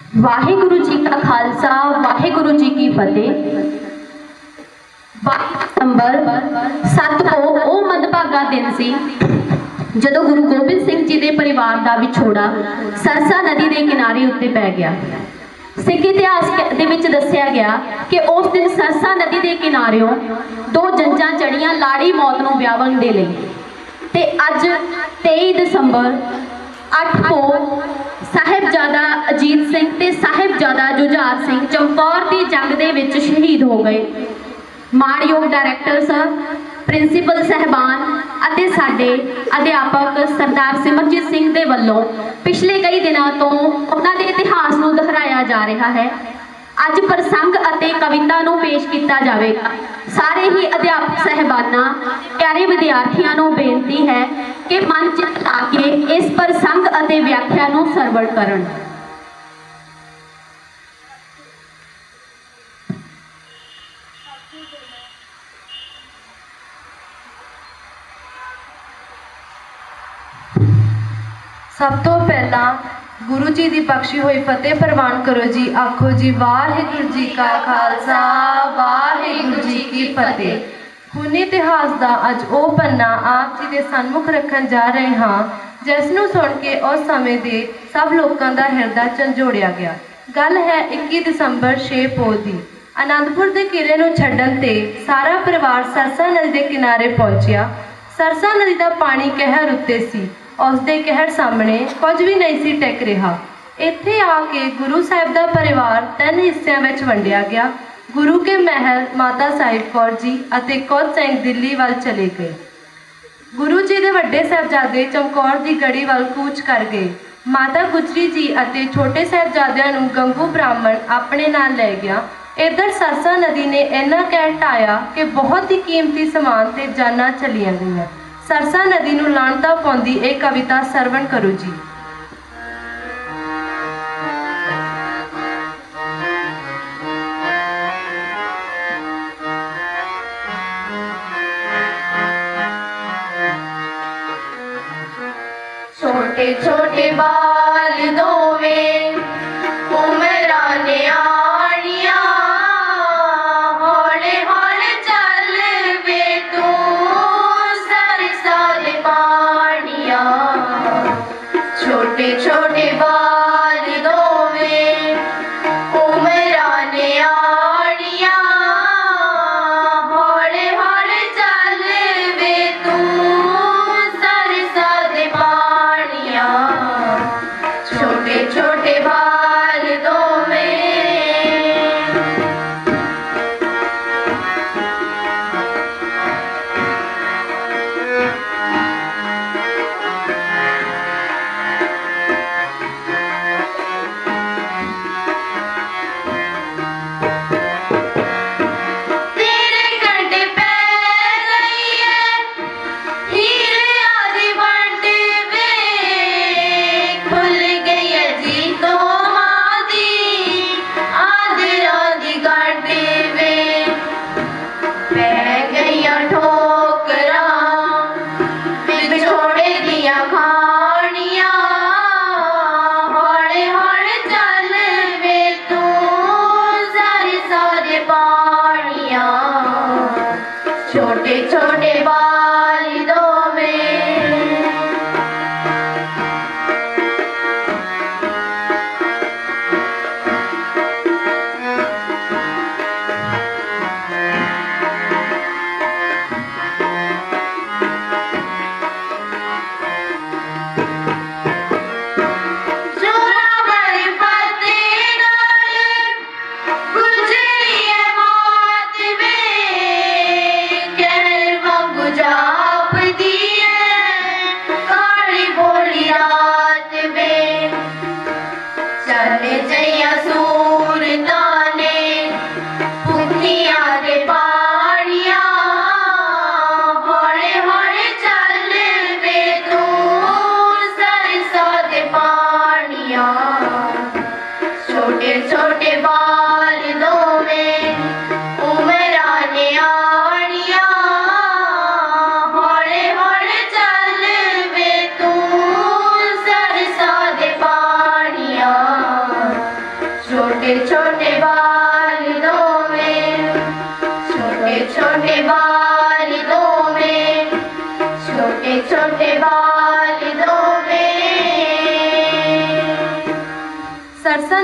ਵਾਹਿਗੁਰੂ ਜੀ ਕਾ ਖਾਲਸਾ, ਵਾਹਿਗੁਰੂ ਜੀ ਕੀ ਫਤਿਹ। 22 ਨੰਬਰ 7 ਕੋ ਉਹ ਮੰਦਭਾਗਾ ਦਿਨ ਸੀ, ਜਦੋਂ ਗੁਰੂ ਗੋਬਿੰਦ ਸਿੰਘ ਜੀ ਦੇ ਪਰਿਵਾਰ ਦਾ ਵਿਛੋੜਾ ਸਰਸਾ ਨਦੀ ਦੇ ਕਿਨਾਰੇ ਉੱਤੇ ਪੈ ਗਿਆ। ਸਿੱਖ ਇਤਿਹਾਸ ਦੇ ਵਿੱਚ ਦੱਸਿਆ ਗਿਆ ਕਿ ਉਸ ਦਿਨ ਸਰਸਾ ਨਦੀ ਦੇ ਕਿਨਾਰਿਓਂ ਦੋ ਜੰਜਾਂ ਚੜੀਆਂ ਲਾੜੀ ਮੌਤ ਨੂੰ ਵਿਆਹਣ ਦੇ ਲਈ। ਤੇ ਅੱਜ 23 ਦਸੰਬਰ 8 ਕੋ ਸਾਹਿਬਜ਼ਾਦਾ ਅਜੀਤ ਸਿੰਘ ਤੇ ਸਾਹਿਬਜ਼ਾਦਾ ਜੁਝਾਰ ਸਿੰਘ ਚਮਕੌਰ ਦੀ ਜੰਗ ਦੇ ਵਿੱਚ ਸ਼ਹੀਦ ਹੋ ਗਏ। ਮਾਣਯੋਗ ਡਾਇਰੈਕਟਰ ਸਰ ਪ੍ਰਿੰਸੀਪਲ ਸਹਿਬਾਨ ਅਤੇ ਸਾਡੇ ਅਧਿਆਪਕ ਸਰਦਾਰ ਸਿਮਰਜੀਤ ਸਿੰਘ ਦੇ ਵੱਲੋਂ ਪਿਛਲੇ ਕਈ ਦਿਨਾਂ ਤੋਂ ਉਹਨਾਂ ਦੇ ਇਤਿਹਾਸ ਨੂੰ ਦੁਹਰਾਇਆ ਜਾ ਰਿਹਾ ਹੈ। ਅੱਜ ਪ੍ਰਸੰਗ ਅਤੇ ਕਵਿਤਾ ਨੂੰ ਪੇਸ਼ ਕੀਤਾ ਜਾਵੇਗਾ ਸਾਰੇ ਹੀ ਅਧਿਆਪਕ ਸਹਿਬਾਨਾਂ, ਪਿਆਰੇ ਵਿਦਿਆਰਥੀਆਂ ਨੂੰ ਬੇਨਤੀ ਹੈ ਕਿ ਮਨ ਚਿੱਤ ਲਾ ਕੇ ਇਸ ਪ੍ਰਸੰਗ ਅਤੇ ਵਿਆਖਿਆ ਨੂੰ ਸਰਵਣ ਕਰਨ। ਸਭ ਤੋਂ ਪਹਿਲਾਂ ਗੁਰੂ ਜੀ ਦੀ ਬਖਸ਼ੀ ਹੋਈ ਫਤਿਹ ਪ੍ਰਵਾਨ ਕਰੋ ਜੀ। ਆਖੋ ਜੀ, ਵਾਹਿਗੁਰੂ ਜੀ ਕਾ ਖਾਲਸਾ, ਵਾਹਿਗੁਰੂ ਜੀ ਕੀ ਫਤਿਹ। ਹੁਣ ਇਤਿਹਾਸ ਦਾ ਅੱਜ ਉਹ ਪੰਨਾ ਆਪ ਜੀ ਦੇ ਸਨਮੁਖ ਰੱਖਣ ਜਾ ਰਹੇ ਹਾਂ, ਜਿਸ ਨੂੰ ਸੁਣ ਕੇ ਉਸ ਸਮੇਂ ਦੇ ਸਭ ਲੋਕਾਂ ਦਾ ਹਿਰਦਾ ਝੰਜੋੜਿਆ ਗਿਆ। ਗੱਲ ਹੈ 21 ਦਸੰਬਰ 6 ਪੋਹ ਦੀ। ਆਨੰਦਪੁਰ ਦੇ ਕਿਲੇ ਨੂੰ ਛੱਡਣ ਤੇ ਸਾਰਾ ਪਰਿਵਾਰ ਸਰਸਾ ਨਦੀ ਦੇ ਕਿਨਾਰੇ ਪਹੁੰਚਿਆ। ਸਰਸਾ ਨਦੀ ਦਾ ਪਾਣੀ ਕਹਿਰ ਉੱਤੇ ਸੀ। ਉਸ ਦੇ ਕਹਿਰ ਸਾਹਮਣੇ ਕੁਝ ਵੀ ਨਹੀਂ ਸੀ ਟਿਕ ਰਿਹਾ। ਇੱਥੇ ਆ ਕੇ ਗੁਰੂ ਸਾਹਿਬ ਦਾ ਪਰਿਵਾਰ ਤਿੰਨ ਹਿੱਸਿਆਂ ਵਿੱਚ ਵੰਡਿਆ ਗਿਆ। ਗੁਰੂ ਕੇ ਮਹਿਲ, ਮਾਤਾ ਸਾਹਿਬ ਕੌਰ ਜੀ ਅਤੇ ਕੌਰ ਸਿੰਘ ਦਿੱਲੀ ਵੱਲ ਚਲੇ ਗਏ। ਗੁਰੂ ਜੀ ਦੇ ਵੱਡੇ ਸਾਹਿਬਜ਼ਾਦੇ ਚਮਕੌਰ ਦੀ ਗੜੀ ਵੱਲ ਕੂਚ ਕਰ ਗਏ। ਮਾਤਾ ਗੁਜਰੀ ਜੀ ਅਤੇ ਛੋਟੇ ਸਾਹਿਬਜ਼ਾਦਿਆਂ ਨੂੰ ਗੰਗੂ ਬ੍ਰਾਹਮਣ ਆਪਣੇ ਨਾਲ ਲੈ ਗਿਆ। ਇੱਧਰ ਸਰਸਾ ਨਦੀ ਨੇ ਇੰਨਾ ਕਹਿ ਢਾਇਆ ਕਿ ਬਹੁਤ ਹੀ ਕੀਮਤੀ ਸਮਾਨ ਤੇ ਜਾਨਾਂ ਚਲੀਆਂ ਗਈਆਂ। ਸਰਸਾ ਨਦੀ ਨੂੰ ਲਾਣਤਾ ਪਾਉਂਦੀ ਇਹ ਕਵਿਤਾ ਸਰਵਣ ਕਰੋ ਜੀ। ਛੋਟੇ ਛੋਟੇ ਬਾਲ ਦੋਵੇਂ, ਉਮਰਾਂ आप दी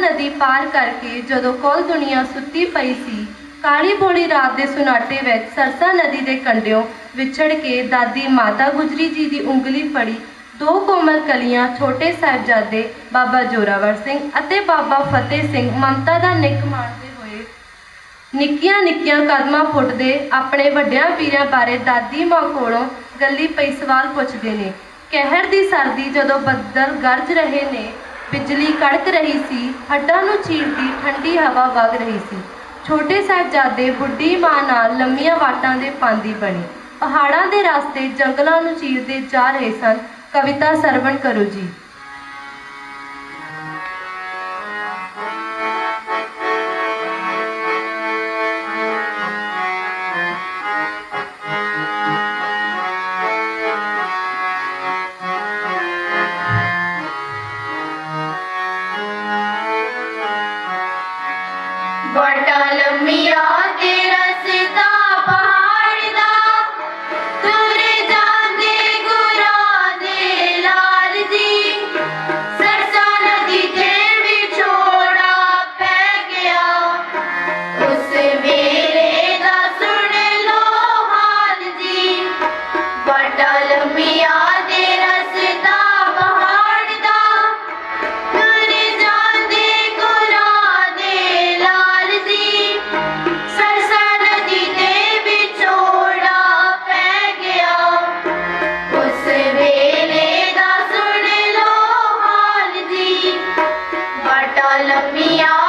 ਨਦੀ ਪਾਰ ਕਰਕੇ ਜਦੋਂ ਕੋਲ ਦੁਨੀਆ ਸੁੱਤੀ ਪਈ ਸੀ, ਕਾਲੀ ਬੋਲੀ ਰਾਤ ਦੇ ਸੁਨਾਟੇ ਵਿੱਚ ਸਰਸਾ ਨਦੀ ਦੇ ਕੰਢਿਓ ਵਿਛੜ ਕੇ ਦਾਦੀ ਮਾਤਾ ਗੁਜਰੀ ਜੀ ਦੀ ਉਂਗਲੀ ਫੜੀ ਦੋ ਕੋਮਲ ਕਲੀਆਂ ਛੋਟੇ ਸਾਹਿਬਜ਼ਾਦੇ ਬਾਬਾ ਜੋਰਾਵਰ ਸਿੰਘ ਅਤੇ ਬਾਬਾ ਫਤਿਹ ਸਿੰਘ ਮਮਤਾ ਦਾ ਨਿੱਕ ਮਾਣਦੇ ਹੋਏ ਨਿੱਕੀਆਂ ਨਿੱਕੀਆਂ ਕਦਮਾਂ ਫੁੱਟਦੇ ਆਪਣੇ ਵੱਡਿਆਂ ਪੀਰਾਂ ਬਾਰੇ ਦਾਦੀ ਮਾਂ ਕੋਲੋਂ ਗੱਲੀ ਪਈ ਸਵਾਲ ਪੁੱਛਦੇ ਨੇ। ਕਹਿਰ ਦੀ ਸਰਦੀ ਜਦੋਂ ਬੱਦਲ ਗਰਜ ਰਹੇ ਨੇ ਬਿਜਲੀ ਕੜਕ ਰਹੀ ਸੀ, ਹੱਡਾਂ ਨੂੰ ਚੀਰਦੀ ਠੰਡੀ ਹਵਾ ਵਗ ਰਹੀ ਸੀ। ਛੋਟੇ ਸਾਹਿਬਜ਼ਾਦੇ ਬੁੱਢੀ ਮਾਂ ਨਾਲ ਲੰਮੀਆਂ ਵਾਟਾਂ ਦੇ ਪਾਂਦੀ ਬਣੇ। ਪਹਾੜਾਂ ਦੇ ਰਸਤੇ ਜੰਗਲਾਂ ਨੂੰ ਚੀਰਦੇ ਜਾ ਰਹੇ ਸਨ ਕਵਿਤਾ ਸਰਵਣ ਕਰੋ ਜੀ। minha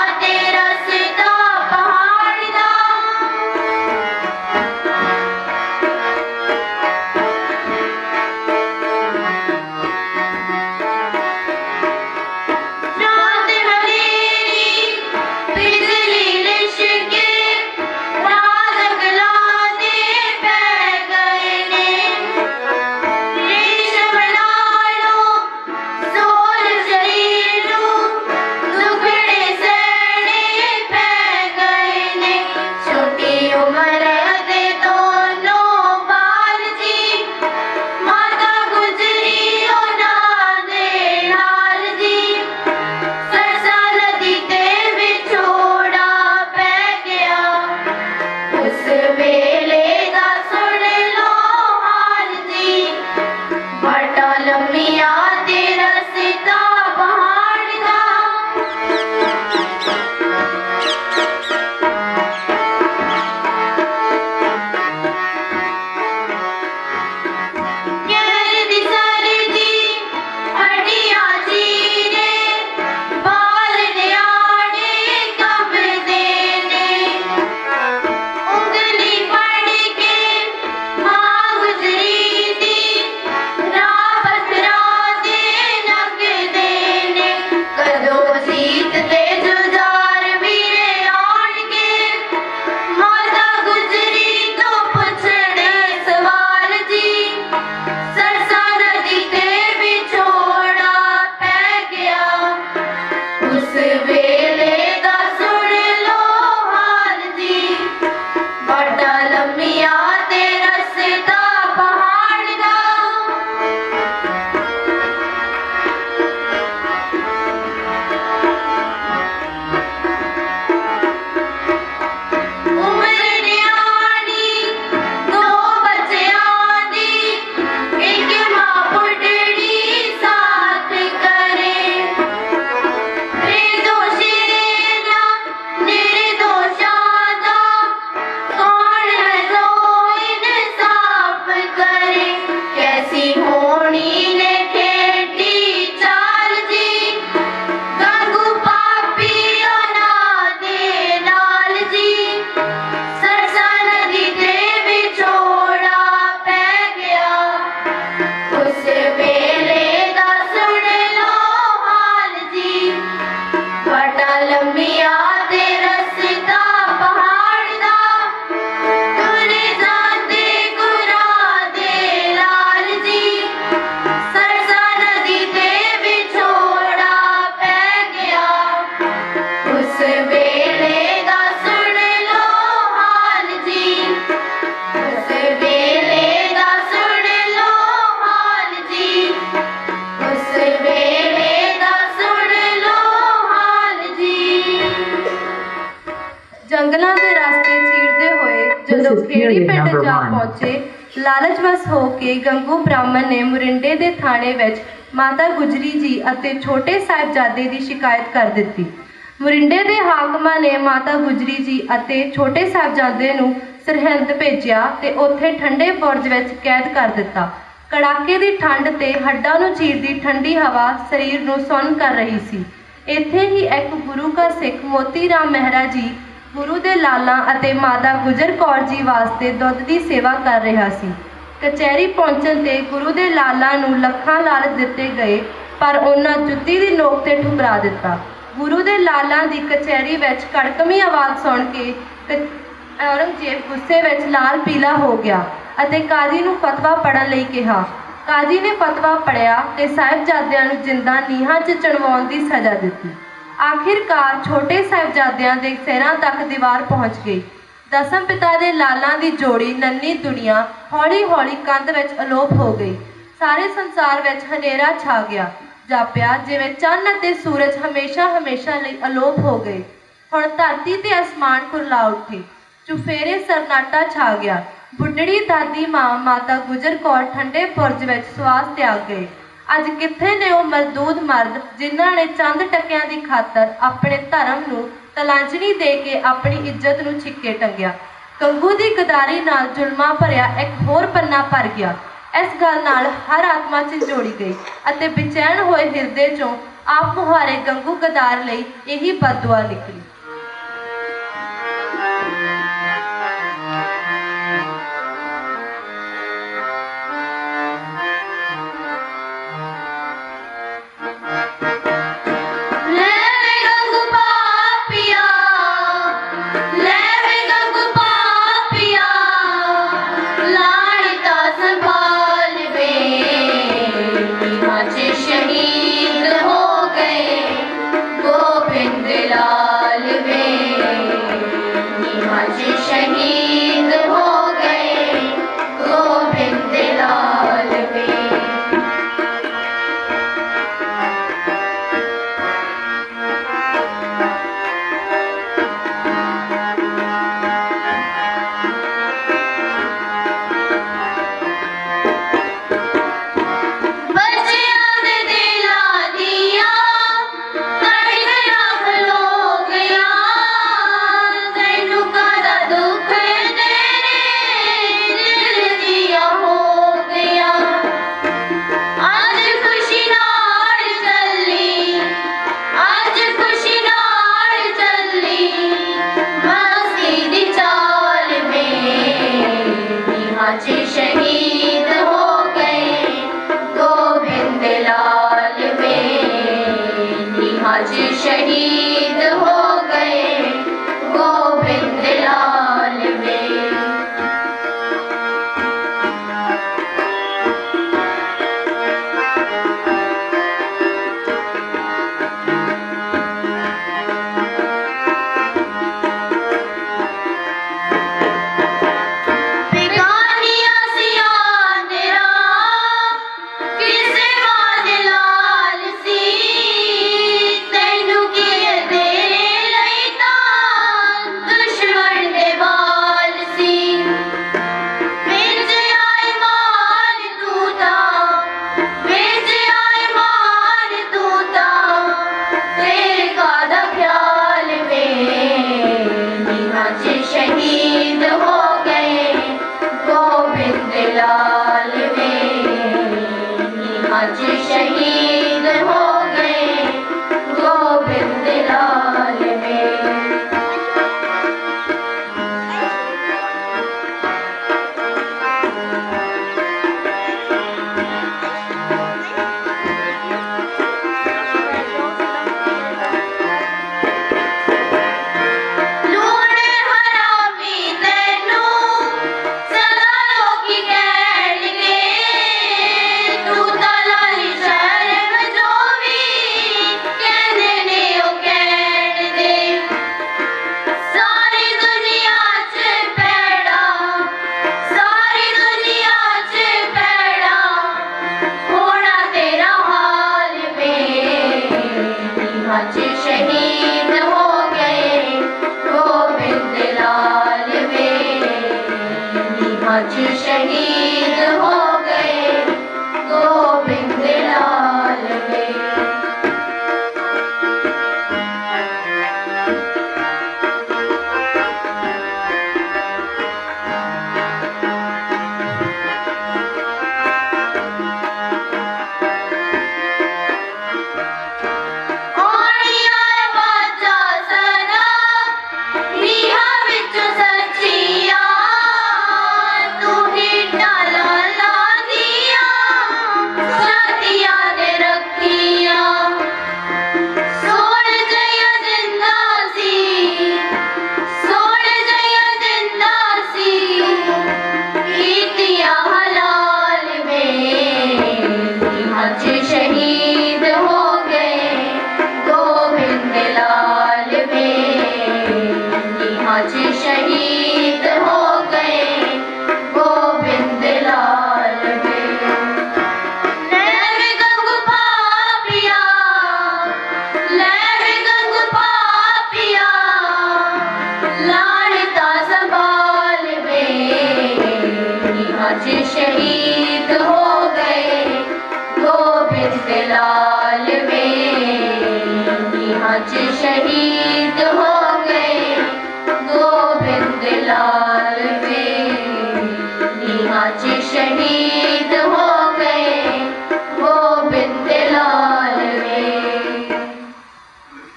ਲਾਲਚਵਸ ਹੋ ਕੇ ਗੰਗੂ ਬ੍ਰਾਹਮਣ ਨੇ ਮੁਰਿੰਡੇ ਦੇ ਥਾਣੇ ਵਿੱਚ ਮਾਤਾ ਗੁਜਰੀ ਜੀ ਅਤੇ ਛੋਟੇ ਸਾਹਿਬਜ਼ਾਦੇ ਦੀ ਸ਼ਿਕਾਇਤ ਕਰ ਦਿੱਤੀ। ਮੁਰਿੰਡੇ ਦੇ ਹਾਕਮਾਂ ਨੇ ਮਾਤਾ ਗੁਜਰੀ ਜੀ ਅਤੇ ਛੋਟੇ ਸਾਹਿਬਜ਼ਾਦੇ ਨੂੰ ਸਰਹਿੰਦ ਭੇਜਿਆ ਤੇ ਉੱਥੇ ਠੰਡੇ ਬੁਰਜ ਵਿੱਚ ਕੈਦ ਕਰ ਦਿੱਤਾ। ਕੜਾਕੇ ਦੀ ਠੰਡ ਤੇ ਹੱਡਾਂ ਨੂੰ ਚੀਰਦੀ ਠੰਡੀ ਹਵਾ ਸਰੀਰ ਨੂੰ ਸੁੰਨ ਕਰ ਰਹੀ ਸੀ। ਇੱਥੇ ਹੀ ਇੱਕ ਗੁਰੂ ਕਾ ਸਿੱਖ ਮੋਤੀ ਰਾਮ ਮਹਿਰਾ ਜੀ, ਗੁਰੂ ਦੇ ਲਾਲਾਂ ਅਤੇ ਮਾਤਾ ਗੁਜਰ ਕੌਰ ਜੀ ਵਾਸਤੇ ਦੁੱਧ ਦੀ ਸੇਵਾ ਕਰ ਰਿਹਾ ਸੀ। ਕਚਹਿਰੀ ਪਹੁੰਚਣ ਤੇ ਗੁਰੂ ਦੇ ਲਾਲਾਂ ਨੂੰ ਲੱਖਾਂ ਲਾਲਚ ਦਿੱਤੇ ਗਏ, ਪਰ ਉਹਨਾਂ ਜੁੱਤੀ ਦੀ ਨੋਕ ਤੇ ਠੁਕਰਾ ਦਿੱਤਾ। ਗੁਰੂ ਦੇ ਲਾਲਾਂ ਦੀ ਕਚਹਿਰੀ ਵਿੱਚ ਕੜਕਮੀ ਆਵਾਜ਼ ਸੁਣ ਕੇ ਔਰੰਗਜ਼ੇਬ ਗੁੱਸੇ ਵਿੱਚ ਲਾਲ ਪੀਲਾ ਹੋ ਗਿਆ ਅਤੇ ਕਾਜ਼ੀ ਨੂੰ ਫਤਵਾ ਪੜਨ ਲਈ ਕਿਹਾ। ਕਾਜ਼ੀ ਨੇ ਫਤਵਾ ਪੜਿਆ ਤੇ ਸਾਹਿਬਜ਼ਾਦਿਆਂ ਨੂੰ ਜਿੰਦਾ ਨੀਹਾਂ 'ਚ ਚਣਵਾਉਣ ਦੀ ਸਜ਼ਾ ਦਿੱਤੀ। ਆਖਿਰਕਾਰ ਛੋਟੇ ਸਾਹਿਬਜ਼ਾਦਿਆਂ ਦੇ ਸਿਰਾਂ ਤੱਕ ਦੀਵਾਰ ਪਹੁੰਚ ਗਈ। ਦਸਮ ਪਿਤਾ ਦੇ ਲਾਲਾਂ ਦੀ ਜੋੜੀ ਨੰਨੀ ਦੁਨੀਆ ਹੌਲੀ-ਹੌਲੀ ਕੰਧ ਵਿੱਚ ਅਲੋਪ ਹੋ ਗਈ। ਸਾਰੇ ਸੰਸਾਰ ਵਿੱਚ ਹਨੇਰਾ ਛਾ ਗਿਆ। ਜਾਪਿਆ, ਜਿਵੇਂ ਚੰਨ ਅਤੇ ਸੂਰਜ ਹਮੇਸ਼ਾ-ਹਮੇਸ਼ਾ ਲਈ ਅਲੋਪ ਹੋ ਗਏ। ਹੁਣ ਧਰਤੀ ਤੇ ਅਸਮਾਨ ਕੁਰਲਾ ਉੱਠੇ। ਚੁਫੇਰੇ ਸਰਨਾਟਾ ਛਾ ਗਿਆ। ਬੁੱਢੜੀ ਦਾਦੀ ਮਾਂ, ਮਾਤਾ ਗੁਜਰ ਕੌਰ ਠੰਡੇ ਬੁਰਜ ਵਿੱਚ ਸਵਾਸ ਤਿਆਗ ਗਏ ਅੱਜ ਕਿੱਥੇ ਨੇ ਉਹ ਮਰਦੂਦ ਮਰਦ, ਜਿਨ੍ਹਾਂ ਨੇ ਚੰਦ ਟੱਕਿਆਂ ਦੀ ਖਾਤਰ ਆਪਣੇ ਧਰਮ ਨੂੰ ਤਲਾਂਜਣੀ ਦੇ ਕੇ ਆਪਣੀ ਇੱਜ਼ਤ ਨੂੰ ਛਿੱਕੇ ਟੰਗਿਆ। ਕੰਗੂ ਦੀ ਗਦਾਰੀ ਨਾਲ ਜ਼ੁਲਮਾਂ ਭਰਿਆ ਇੱਕ ਹੋਰ ਪੰਨਾ ਭਰ ਗਿਆ। ਇਸ ਗੱਲ ਨਾਲ ਹਰ ਆਤਮਾ ਝੰਜੋੜੀ ਗਈ ਅਤੇ ਬੇਚੈਨ ਹੋਏ ਹਿਰਦੇ ਚੋਂ ਆਪ ਮੁਹਾਰੇ ਗੰਗੂ ਗਦਾਰ ਲਈ ਇਹੀ ਬਦਦੁਆ ਨਿਕਲੀ।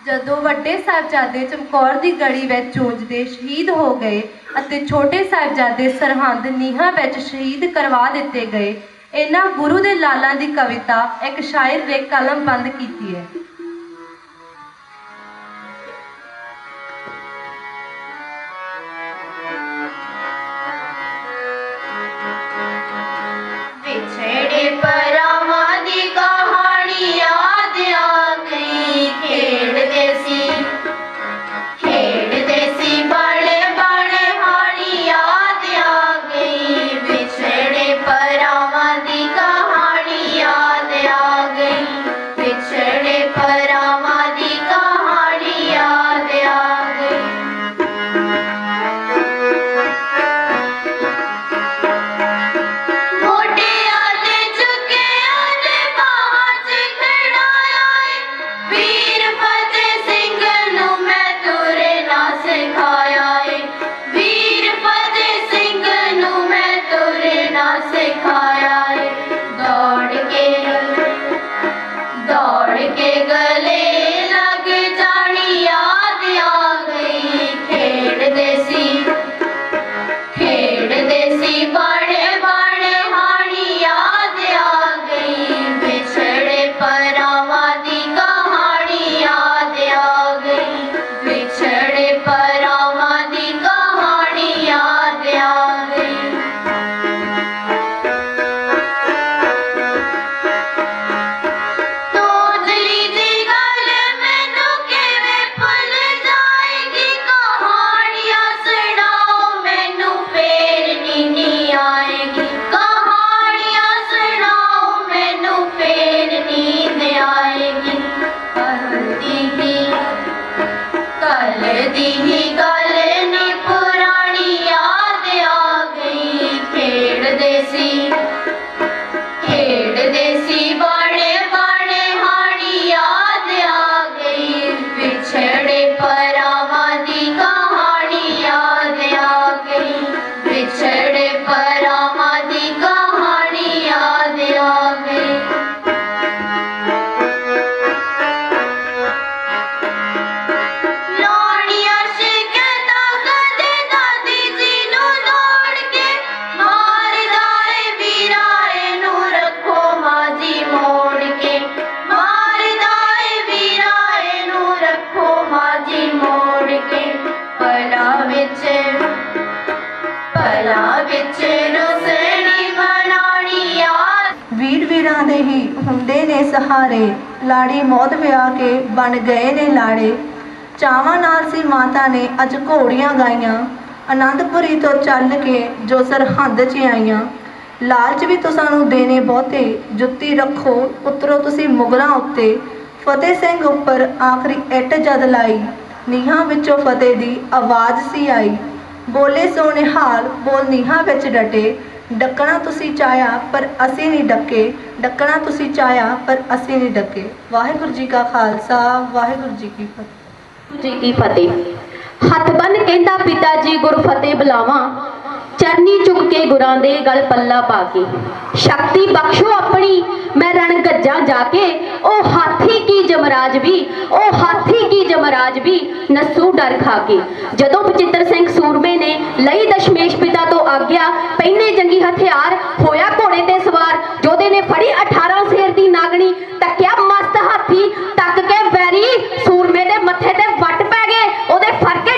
ਜਦੋਂ ਵੱਡੇ ਸਾਹਿਬਜ਼ਾਦੇ ਚਮਕੌਰ ਦੀ ਗੜੀ ਵਿੱਚ ਜੂਝਦੇ ਸ਼ਹੀਦ ਹੋ ਗਏ ਅਤੇ ਛੋਟੇ ਸਾਹਿਬਜ਼ਾਦੇ ਸਰਹੰਦ ਨੀਹਾਂ ਵਿੱਚ ਸ਼ਹੀਦ ਕਰਵਾ ਦਿੱਤੇ ਗਏ ਇਹਨਾਂ ਗੁਰੂ ਦੇ ਲਾਲਾਂ ਦੀ ਕਵਿਤਾ ਇੱਕ ਸ਼ਾਇਰ ਨੇ ਕਲਮਬੰਦ ਕੀਤੀ ਹੈ। ਲਾੜੀ ਮੌਤ ਵਿਆਹ ਕੇ ਬਣ ਗਏ ਨੇ ਲਾੜੇ। ਚਾਵਾਂ ਨਾਲ ਸੀ ਮਾਤਾ ਨੇ ਅੱਜ ਘੋੜੀਆਂ ਗਾਈਆਂ। ਆਨੰਦਪੁਰੀ ਤੋਂ ਚੱਲ ਕੇ ਜੋ ਸਰਹੰਦ 'ਚ ਆਈਆਂ। ਲਾਲਚ ਵੀ ਤੁਸਾਂ ਨੂੰ ਦੇਣੇ ਬਹੁਤੇ। ਜੁੱਤੀ ਰੱਖੋ ਉਤਰੋ ਤੁਸੀਂ ਮੁਗਲਾਂ ਉੱਤੇ। ਫਤਿਹ ਸਿੰਘ ਉੱਪਰ ਆਖਰੀ ਇੱਟ ਜਦ ਲਾਈ। ਨੀਹਾਂ ਵਿੱਚੋਂ ਫਤਿਹ ਦੀ ਆਵਾਜ਼ ਸੀ ਆਈ। ਬੋਲੇ ਸੋਹਣੇ ਹਾਲ ਬੋਲ ਨੀਹਾਂ ਵਿੱਚ ਡਟੇ। ਡੱਕਣਾ ਤੁਸੀਂ ਚਾਹਿਆ, ਪਰ ਅਸੀਂ ਨਹੀਂ ਡੱਕੇ। ਡੱਕਣਾ ਤੁਸੀਂ ਚਾਹਿਆ, ਪਰ ਅਸੀਂ ਨਹੀਂ ਡੱਕੇ। ਵਾਹਿਗੁਰੂ ਜੀ ਕਾ ਖਾਲਸਾ, ਵਾਹਿਗੁਰੂ ਜੀ ਕੀ ਫਤਿਹ। ਜੀ ਕੀ ਫਤਿਹ। ਹੱਥ ਬੰਨ ਕਹਿੰਦਾ ਪਿਤਾ ਜੀ ਗੁਰ ਫਤਿਹ ਬੁਲਾਵਾਂ। ਚਰਨੀ ਚੁੱਕ ਕੇ ਗੁਰਾਂ ਦੇ ਗਲ ਪੱਲਾ ਪਾ ਕੇ, ਸ਼ਕਤੀ ਬਖਸ਼ੋ ਆਪਣੀ, ਮੈਂ ਰਣ ਗੱਜਾਂ ਜਾ ਕੇ, ਉਹ ਹਾਥੀ ਕੀ ਜਮਰਾਜ ਵੀ, ਉਹ ਹਾਥੀ ਕੀ ਜਮਰਾਜ ਵੀ, ਨਸੂ ਡਰ ਖਾ ਕੇ। ਜਦੋਂ ਬਚਿੱਤਰ ਸਿੰਘ ਸੂਰਮੇ ਨੇ ਲਈ ਦਸ਼ਮੇਸ਼ ਪਿਤਾ ਤੋਂ ਆਗਿਆ, ਪਹਿਨੇ ਜੰਗੀ ਹਥਿਆਰ, ਹੋਇਆ ਘੋੜੇ ਤੇ ਸਵਾਰ, ਜੋਧੇ ਨੇ ਫੜੀ 18 ਸ਼ੇਰ ਦੀ ਨਾਗਣੀ, ਤੱਕਿਆ ਮਸਤ ਹਾਥੀ, ਤੱਕ ਕੇ ਵੈਰੀ, ਸੂਰਮੇ ਦੇ ਮੱਥੇ ਤੇ ਵੱਟ ਪੈ ਗਏ, ਉਹਦੇ ਫਰਕੇ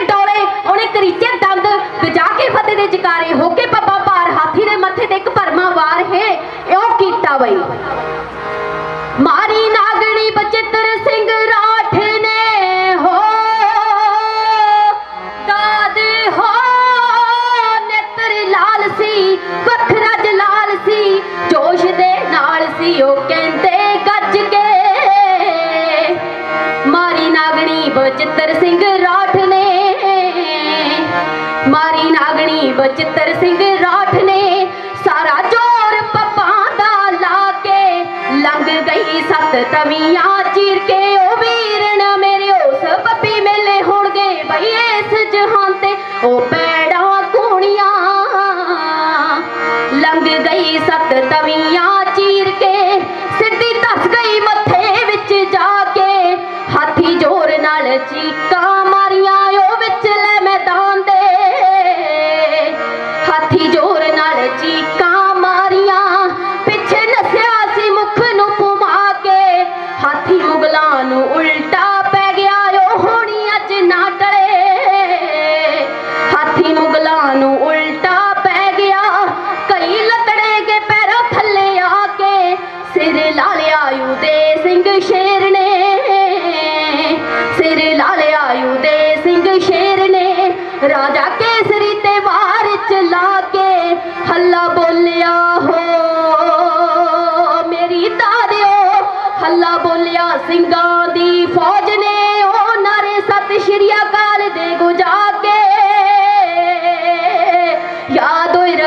ਲੰਘ ਗਈ ਸੱਤ ਤਵੀਆਂ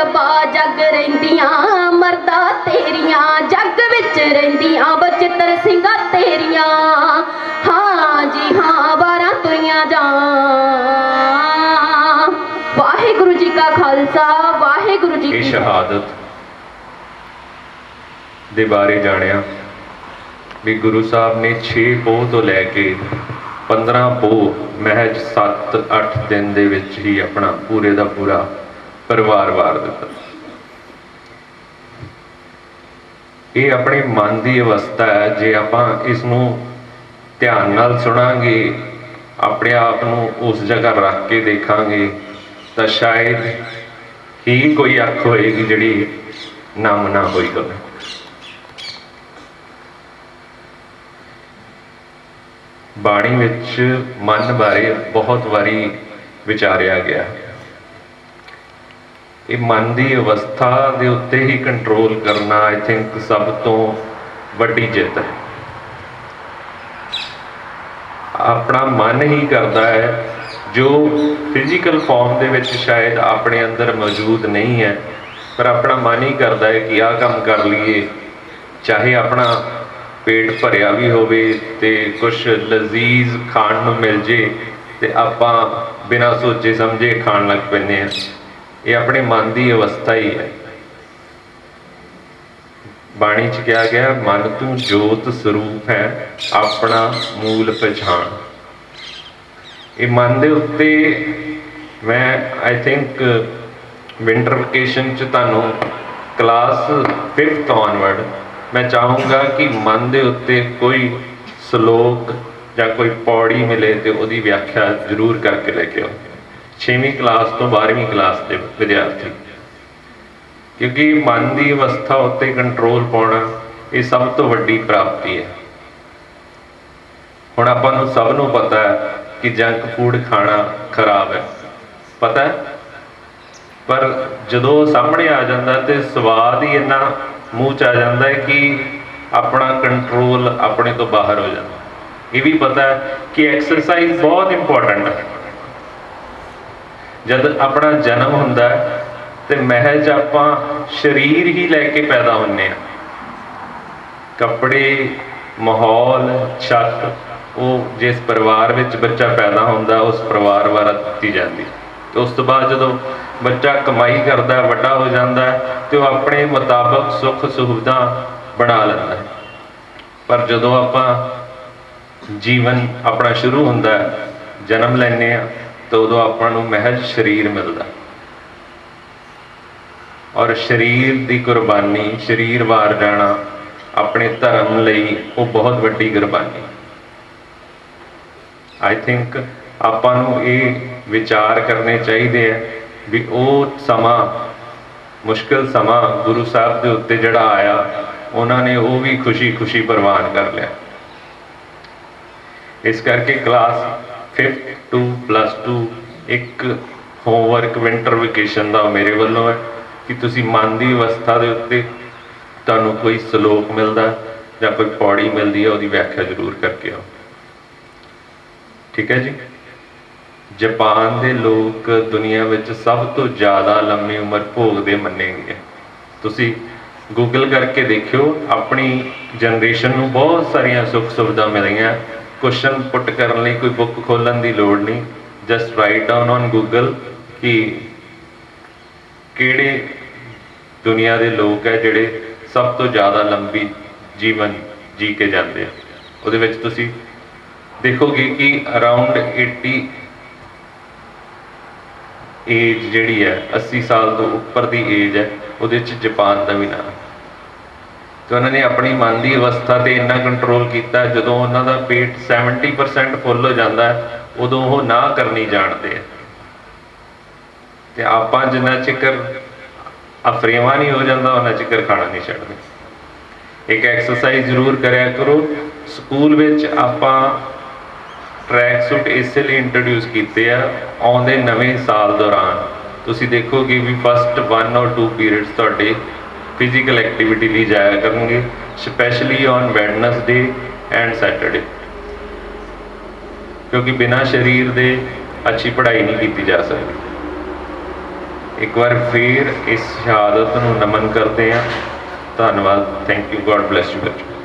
ਰੱਬਾ ਜੱਗ ਰਹਿੰਦੀਆਂ ਮਰਦਾ ਤੇਰੀਆਂ ਜੱਗ ਵਿੱਚ ਰਹਿੰਦੀਆਂ ਬਚਿੱਤਰ ਸਿੰਘਾਂ ਤੇਰੀਆਂ। ਹਾਂ ਜੀ ਹਾਂ ਬਾਰਾਂ ਤੁਈਆਂ ਜਾਂ ਵਾਹਿਗੁਰੂ ਜੀ ਕਾ ਖਾਲਸਾ ਵਾਹਿਗੁਰੂ ਜੀ ਕੀ ਸ਼ਹਾਦਤ ਦੇ ਬਾਰੇ ਜਾਣਿਆ ਵੀ ਗੁਰੂ ਸਾਹਿਬ ਨੇ 6 ਪੋਹ ਤੋਂ ਲੈ ਕੇ 15 ਪੋਹ ਮਹਿਜ 7-8 ਦਿਨ ਦੇ ਵਿੱਚ ਹੀ ਆਪਣਾ ਪੂਰੇ ਦਾ ਪੂਰਾ ਪਰਿਵਾਰ ਵਾਰ ਦਿੱਤਾ। ਇਹ ਆਪਣੇ ਮਨ ਦੀ ਅਵਸਥਾ ਹੈ, ਜੇ ਆਪਾਂ ਇਸ ਨੂੰ ਧਿਆਨ ਨਾਲ ਸੁਣਾਂਗੇ, ਆਪਣੇ ਆਪ ਨੂੰ ਉਸ ਜਗ੍ਹਾ ਰੱਖ ਕੇ ਦੇਖਾਂਗੇ, ਤਾਂ ਸ਼ਾਇਦ ਹੀ ਕੋਈ ਅੱਖ ਹੋਏਗੀ ਜਿਹੜੀ ਨਮ ਨਾ ਹੋਈ ਹੋਵੇ। ਬਾਣੀ ਵਿੱਚ ਮਨ ਬਾਰੇ ਬਹੁਤ ਵਾਰੀ ਵਿਚਾਰਿਆ ਗਿਆ। ਇਹ ਮਨ ਦੀ ਅਵਸਥਾ ਦੇ ਉੱਤੇ ਹੀ ਕੰਟਰੋਲ ਕਰਨਾ ਆਈ ਥਿੰਕ ਸਭ ਤੋਂ ਵੱਡੀ ਜਿੱਤ ਹੈ। ਆਪਣਾ ਮਨ ਹੀ ਕਰਦਾ ਹੈ, ਜੋ ਫਿਜ਼ੀਕਲ ਫਾਰਮ ਦੇ ਵਿੱਚ ਸ਼ਾਇਦ ਆਪਣੇ ਅੰਦਰ ਮੌਜੂਦ ਨਹੀਂ ਹੈ, ਪਰ ਆਪਣਾ ਮਨ ਹੀ ਕਰਦਾ ਹੈ ਕਿ ਆਹ ਕੰਮ ਕਰ ਲਈਏ, ਚਾਹੇ ਆਪਣਾ ਪੇਟ ਭਰਿਆ ਵੀ ਹੋਵੇ ਤੇ ਕੁਝ ਲਜ਼ੀਜ਼ ਖਾਣ ਨੂੰ ਮਿਲ ਜੇ ਤੇ ਆਪਾਂ ਬਿਨਾਂ ਸੋਚੇ ਸਮਝੇ ਖਾਣ ਲੱਗ ਪੈਂਦੇ ਹਾਂ। ਇਹ ਆਪਣੇ ਮਨ ਦੀ ਅਵਸਥਾ ਹੀ ਹੈ। ਬਾਣੀ ਚ ਕਿਹਾ ਗਿਆ, ਮਨ ਤੂੰ ਜੋਤ ਸਰੂਪ ਹੈ, ਆਪਣਾ ਮੂਲ ਪਛਾਣ। ਇਹ ਮਨ ਦੇ ਉੱਤੇ ਮੈਂ ਆਈ ਥਿੰਕ ਵਿੰਟਰ ਵਕੇਸ਼ਨ ਚ ਤੁਹਾਨੂੰ ਕਲਾਸ 5th onward ਮੈਂ ਚਾਹੂੰਗਾ ਕਿ ਮਨ ਦੇ ਉੱਤੇ ਕੋਈ ਸ਼ਲੋਕ ਜਾਂ ਕੋਈ ਪੌੜੀ ਮਿਲੇ ਤੇ ਉਹਦੀ ਵਿਆਖਿਆ ਜ਼ਰੂਰ ਕਰਕੇ ਲੈ ਕੇ ਆਓ। 6ਵੀਂ ਕਲਾਸ ਤੋਂ 12ਵੀਂ ਕਲਾਸ ਦੇ ਵਿਦਿਆਰਥੀ। ਕਿਉਂਕਿ ਮਨ ਦੀ ਅਵਸਥਾ ਉੱਤੇ ਕੰਟਰੋਲ ਪਾਉਣਾ ਇਹ ਸਭ ਤੋਂ ਵੱਡੀ ਪ੍ਰਾਪਤੀ ਹੈ। ਹੁਣ ਆਪਾਂ ਨੂੰ ਸਭ ਨੂੰ ਪਤਾ ਹੈ ਕਿ ਜੰਕ ਫੂਡ ਖਾਣਾ ਖਰਾਬ ਹੈ। ਪਤਾ ਹੈ? ਪਰ ਜਦੋਂ ਸਾਹਮਣੇ ਆ ਜਾਂਦਾ ਤੇ ਸਵਾਦ ਹੀ ਇੰਨਾ ਮੂੰਹ ਚ ਆ ਜਾਂਦਾ ਹੈ ਕਿ ਆਪਣਾ ਕੰਟਰੋਲ ਆਪਣੇ ਤੋਂ ਬਾਹਰ ਹੋ ਜਾਂਦਾ। ਇਹ ਵੀ ਪਤਾ ਹੈ ਕਿ ਐਕਸਰਸਾਈਜ਼ ਬਹੁਤ ਇੰਪੋਰਟੈਂਟ ਹੈ। ਜਦ ਆਪਣਾ ਜਨਮ ਹੁੰਦਾ ਹੈ ਤੇ ਮਹਿਜ ਆਪਾਂ ਸਰੀਰ ਹੀ ਲੈ ਕੇ ਪੈਦਾ ਹੁੰਨੇ ਆ। ਕੱਪੜੇ ਮਾਹੌਲ ਛੱਤ ਉਹ ਜਿਸ ਪਰਿਵਾਰ ਵਿੱਚ ਬੱਚਾ ਪੈਦਾ ਹੁੰਦਾ ਉਸ ਪਰਿਵਾਰ ਵਾਰਾ ਦਿੱਤੀ ਜਾਂਦੀ। ਤੇ ਉਸ ਤੋਂ ਬਾਅਦ ਜਦੋਂ ਬੱਚਾ ਕਮਾਈ ਕਰਦਾ ਵੱਡਾ ਹੋ ਜਾਂਦਾ ਹੈ, ਤੇ ਉਹ ਆਪਣੇ ਮੁਤਾਬਕ ਸੁੱਖ ਸੁਵਿਧਾ ਬਣਾ ਲੈਂਦਾ ਹੈ। ਪਰ ਜਦੋਂ ਆਪਾਂ ਜੀਵਨ ਆਪਣਾ ਸ਼ੁਰੂ ਹੁੰਦਾ ਜਨਮ ਲੈਂਦੇ ਆ ਤਾਂ ਉਦੋਂ ਆਪਾਂ ਨੂੰ ਮਹਿਜ ਸਰੀਰ ਮਿਲਦਾ। ਔਰ ਸਰੀਰ ਦੀ ਕੁਰਬਾਨੀ, ਸਰੀਰ ਵਾਰ ਜਾਣਾ ਆਪਣੇ ਧਰਮ ਲਈ ਉਹ ਬਹੁਤ ਵੱਡੀ ਕੁਰਬਾਨੀ। ਆਈ ਥਿੰਕ ਆਪਾਂ ਨੂੰ ਇਹ ਵਿਚਾਰ ਕਰਨੇ ਚਾਹੀਦੇ ਆ ਵੀ ਉਹ ਸਮਾਂ, ਮੁਸ਼ਕਲ ਸਮਾਂ ਗੁਰੂ ਸਾਹਿਬ ਦੇ ਉੱਤੇ ਜਿਹੜਾ ਆਇਆ, ਉਹਨਾਂ ਨੇ ਉਹ ਵੀ ਖੁਸ਼ੀ-ਖੁਸ਼ੀ ਪ੍ਰਵਾਨ ਕਰ ਲਿਆ। ਇਸ ਕਰਕੇ ਕਲਾਸ 5th to ਪਲੱਸ 2 ਇੱਕ ਹੋਮਵਰਕ ਵਿੰਟਰ ਵਕੇਸ਼ਨ ਦਾ ਮੇਰੇ ਵੱਲੋਂ ਹੈ ਕਿ ਤੁਸੀਂ ਮਨ ਦੀ ਅਵਸਥਾ ਦੇ ਉੱਤੇ ਤੁਹਾਨੂੰ ਕੋਈ ਸ਼ਲੋਕ ਮਿਲਦਾ ਜਾਂ ਕੋਈ ਪੌੜੀ ਮਿਲਦੀ ਹੈ, ਉਹਦੀ ਵਿਆਖਿਆ ਜ਼ਰੂਰ ਕਰਕੇ ਆਓ। ਠੀਕ ਹੈ ਜੀ? ਜਾਪਾਨ ਦੇ ਲੋਕ ਦੁਨੀਆ ਵਿੱਚ ਸਭ ਤੋਂ ਜ਼ਿਆਦਾ ਲੰਮੀ ਉਮਰ ਭੋਗਦੇ ਮੰਨੇ ਗਏ ਤੁਸੀਂ ਗੂਗਲ ਕਰਕੇ ਦੇਖਿਓ, ਆਪਣੀ ਜਨਰੇਸ਼ਨ ਨੂੰ ਬਹੁਤ ਸਾਰੀਆਂ ਸੁੱਖ ਸੁਵਿਧਾ ਮਿਲੀਆਂ। ਕੁਐਸਚਨ ਪੁੱਟ ਕਰਨ ਲਈ ਕੋਈ ਬੁੱਕ ਖੋਲਣ ਦੀ ਲੋੜ ਨਹੀਂ। Just write down on Google ਕਿ ਕਿਹੜੇ ਦੁਨੀਆ ਦੇ ਲੋਕ ਹੈ ਜਿਹੜੇ ਸਭ ਤੋਂ ਜ਼ਿਆਦਾ ਲੰਬੀ ਜੀਵਨ ਜੀ ਕੇ ਜਾਂਦੇ ਆ। ਉਹਦੇ ਵਿੱਚ ਤੁਸੀਂ ਦੇਖੋਗੇ ਕਿ ਅਰਾਊਂਡ 80 ਏਜ ਜਿਹੜੀ ਹੈ 80 ਸਾਲ ਤੋਂ ਉੱਪਰ ਦੀ ਏਜ ਹੈ, ਉਹਦੇ ਵਿੱਚ ਜਾਪਾਨ ਦਾ ਵੀ ਨਾਮ। ਤੇ ਉਹਨਾਂ ਨੇ ਆਪਣੀ ਮਨ ਦੀ ਅਵਸਥਾ ਤੇ ਇੰਨਾ ਕੰਟਰੋਲ ਕੀਤਾ, ਜਦੋਂ ਉਹਨਾਂ ਦਾ ਪੇਟ 70% ਫੁੱਲ ਹੋ ਜਾਂਦਾ, ਉਦੋਂ ਉਹ ਨਾ ਕਰਨੀ ਜਾਣਦੇ ਤੇ ਆਪਾਂ ਜਿੰਨਾ ਚਿਕਰ ਅਫਰੇਵਾ ਨਹੀਂ ਹੋ ਜਾਂਦਾ, ਉਹਨਾਂ ਚਿਕਰ ਖਾਣਾ ਨਹੀਂ ਛੱਡਦੇ। ਇੱਕ ਐਕਸਰਸਾਈਜ਼ ਜ਼ਰੂਰ ਕਰਿਆ ਕਰੋ। ਸਕੂਲ ਵਿੱਚ ਆਪਾਂ ਟਰੈਕ ਸੂਟ ਇਸੇ ਲਈ ਇੰਟਰੋਡਿਊਸ ਕੀਤੇ ਆ, ਆਉਂਦੇ ਨਵੇਂ ਸਾਲ ਦੌਰਾਨ। ਤੁਸੀਂ ਦੇਖੋਗੇ ਵੀ ਫਸਟ 1 ਔਰ 2 ਪੀਰੀਅਡਸ ਤੁਹਾਡੇ ਫਿਜ਼ੀਕਲ ਐਕਟੀਵਿਟੀ ਲਈ ਜਾਇਆ ਕਰਨਗੇ specially on Wednesday and Saturday ਕਿਉਂਕਿ ਬਿਨਾਂ ਸਰੀਰ ਦੇ ਅੱਛੀ ਪੜ੍ਹਾਈ ਨਹੀਂ ਕੀਤੀ ਜਾ ਸਕਦੀ। ਇੱਕ ਵਾਰ ਫੇਰ ਇਸ ਸ਼ਹਾਦਤ ਨੂੰ ਨਮਨ ਕਰਦੇ ਹਾਂ। ਧੰਨਵਾਦ। Thank you god bless you ਬੱਚੋ